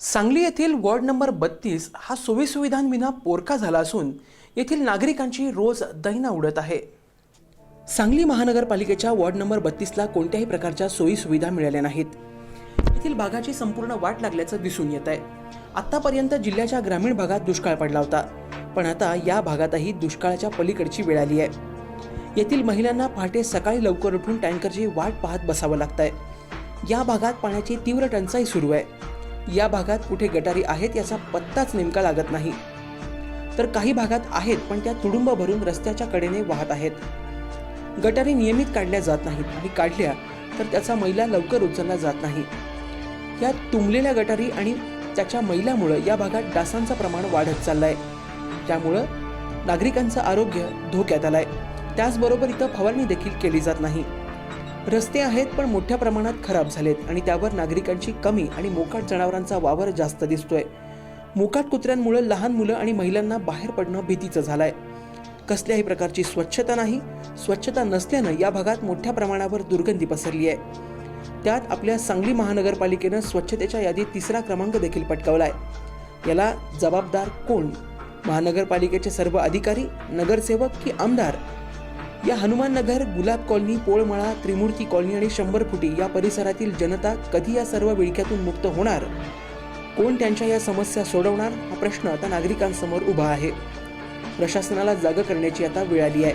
सांगली येथील ward number बत्तीस हा सोयीसुविधांविना पोरका झाला असून येथील नागरिकांची रोज दैना उडत आहे. सांगली महानगरपालिकेच्या वॉर्ड नंबर बत्तीसला कोणत्याही प्रकारच्या सोयीसुविधा मिळाल्या नाहीत. येथील भागाची संपूर्ण वाट लागल्याचं दिसून येत आहे. आत्तापर्यंत जिल्ह्याच्या ग्रामीण भागात दुष्काळ पडला होता पण आता या भागातही दुष्काळाच्या पलीकडची वेळ आली आहे. येथील महिलांना पहाटे सकाळी लवकर उठून टँकरची वाट पाहत बसावं लागत आहे या भागात पाण्याची तीव्र टंचाई सुरू आहे. या भागात कुठे गटारी आहेत याचा पत्ताच नेमका लागत नाही. तर काही भागात आहेत पण त्या तुडुंब भरून रस्त्याच्या कडेने वाहत आहेत. गटारी नियमित काढल्या जात नाहीत आणि काढल्या तर त्याचा मैला लवकर उचलला जात नाही. या तुंबलेल्या गटारी आणि त्याच्या मैलामुळं या भागात डासांचं प्रमाण वाढत चाललंय. त्यामुळं नागरिकांचं आरोग्य धोक्यात आलंय. त्याचबरोबर इथं फवारणी देखील केली जात नाही. रस्ते आहेत पण मोठ्या प्रमाणात खराब झालेत आणि त्यावर नागरिकांची कमी आणि मोकाट जनावरांचा वावर जास्त दिसतोय. मोकाट कुत्र्यांमुळे लहान मुलं आणि महिलांना बाहेर पडणं भीतीचं झालंय. कसल्याही प्रकारची स्वच्छता नाही स्वच्छता नसल्यानं या भागात मोठ्या प्रमाणावर दुर्गंधी पसरली आहे त्यात आपल्या सांगली महानगरपालिकेनं स्वच्छतेच्या यादीत तिसरा क्रमांक देखील पटकावलाय. याला जबाबदार कोण? महानगरपालिकेचे सर्व अधिकारी नगरसेवक की आमदार? या हनुमान नगर गुलाब कॉलनी पोळमळा त्रिमूर्ती कॉलनी आणि शंभर फुटी या परिसरातील जनता कधी या सर्व विळख्यातून मुक्त होणार? कोण त्यांच्या या समस्या सोडवणार? हा प्रश्न आता नागरिकांसमोर उभा आहे. प्रशासनाला जागं करण्याची आता वेळ आली आहे.